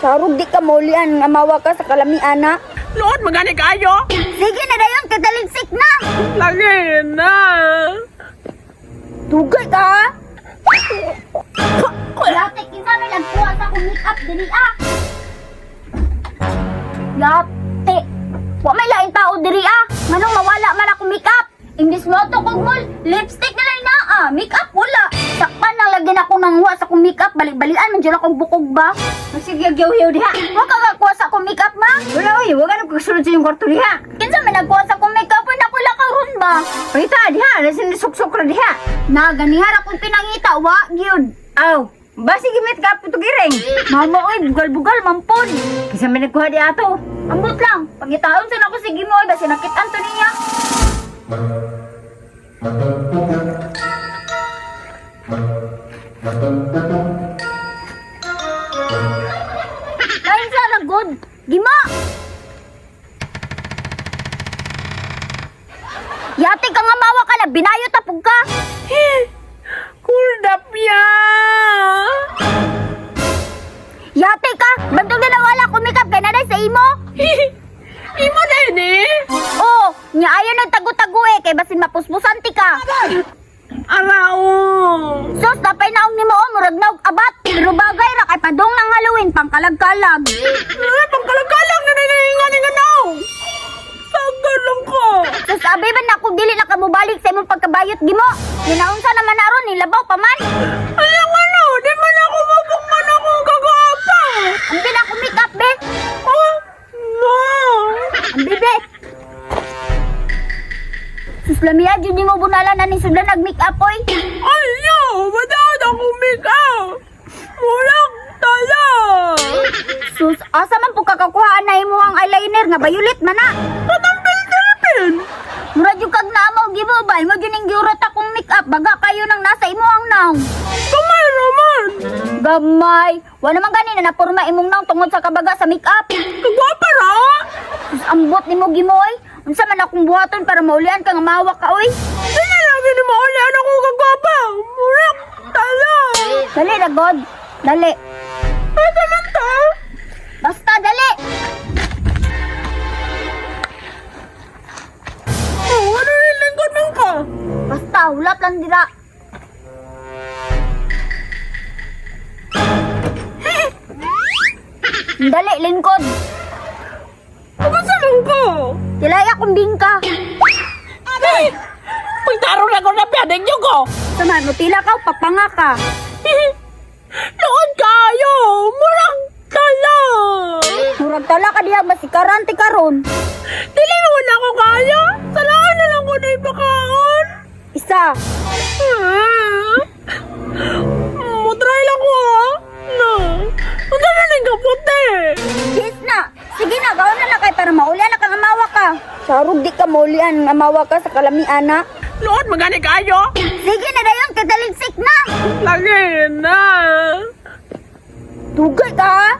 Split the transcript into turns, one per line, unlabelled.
Sarog di ka maulian nga mawa ka sa kalami ana.
Lood, magani kayo.
Sige na dayon kataligsik na.
Lagi na.
Dugay ka ha? Yate, kinsa may nagkuha sa akong make-up dili ah. Yate, wa may lain tao diri ah. Manong mawala man ako make-up. Imbis mo to kog mall, lipstick na lang na ah. Make-up Balik-balian man dyan akong bukog ba. Sige, gyaw-yaw diha. Wa ka kakuha sa akong make-up ma.
Wala oy, wag na kasunod sa yung kwarto diha.
Kinsa may nagkuha sa akong make-up? Wala ko lakaron ba?
Pangita diha, nasin suksok ra diha.
Na, ganihar akong pinangita. Wa, gyud.
Aw, basi gimit ka puto giring.
Mama, oy, bugal-bugal, mampon.
Kisa may nagkuha di ato.
Ambot lang. Pagitaon sa nako sige mo, basi nakitan to niya. Kain sa ragod. Gima! Yate ka nga mawa ka na, binayo tapog ka.
Kurdap ya.
Yate ka, bantog na nawala ko makeup kay naday sa imo.
Imo na yun eh.
Oh, nya ayaw nang tago-tago eh, kay basin mapuspusan ti ka.
Arao.
Pangkalag-kalag.
Eh, pangkalagalang na nanahingan nga now. Sagal lang ko.
Sus, abi ba na kung dili na ka mubalik sa imong pagkabayot gimo? Ginaunsa naman naron, nilabaw pa man.
Alam ano, di man ako mabukman ako kagapa.
Ang makeup, be.
Oh, ma.
Ang bibe. Sus, lamia, dyan mo bunala na ni Sudlan nag-makeup, oy.
Ayo, madawad ako make up. Mulang tala.
Sus, asa man po kakakuhaan na imo ang eyeliner nga violet man na.
Patampil-tilpil.
Murag yung kag naamaw gibo ba? Mo gyud ning giurat akong makeup baga kayo nang nasa imo ang naong.
Kamay raman.
Gamay. Wa naman gani na napurma imong naong tungod sa kabaga sa makeup.
Kagwapa ra.
Sus, ambot nimo gimoy. Unsa man akong buhaton para maulian ka nga mawa ka oy.
Di na lagi ni maulian ako kagwapa. Mulang tala.
Dali na god. Dali. Basta ulat lang dira. Dali, lingkod.
Kamusta lang ko?
Tilay akong bingka.
Ay! Pagtaro na ko na piyanig niyo ko!
Sama, tila ka, papanga ka.
Noon kayo! Murang tala!
Murag tala ka diha, basikaran ti karon. Sarog di ka maulian nga amawa ka sa kalami ana.
Noon magani kayo!
Sige na dayon, kataligsik na.
Lagi na!
Dugay ka?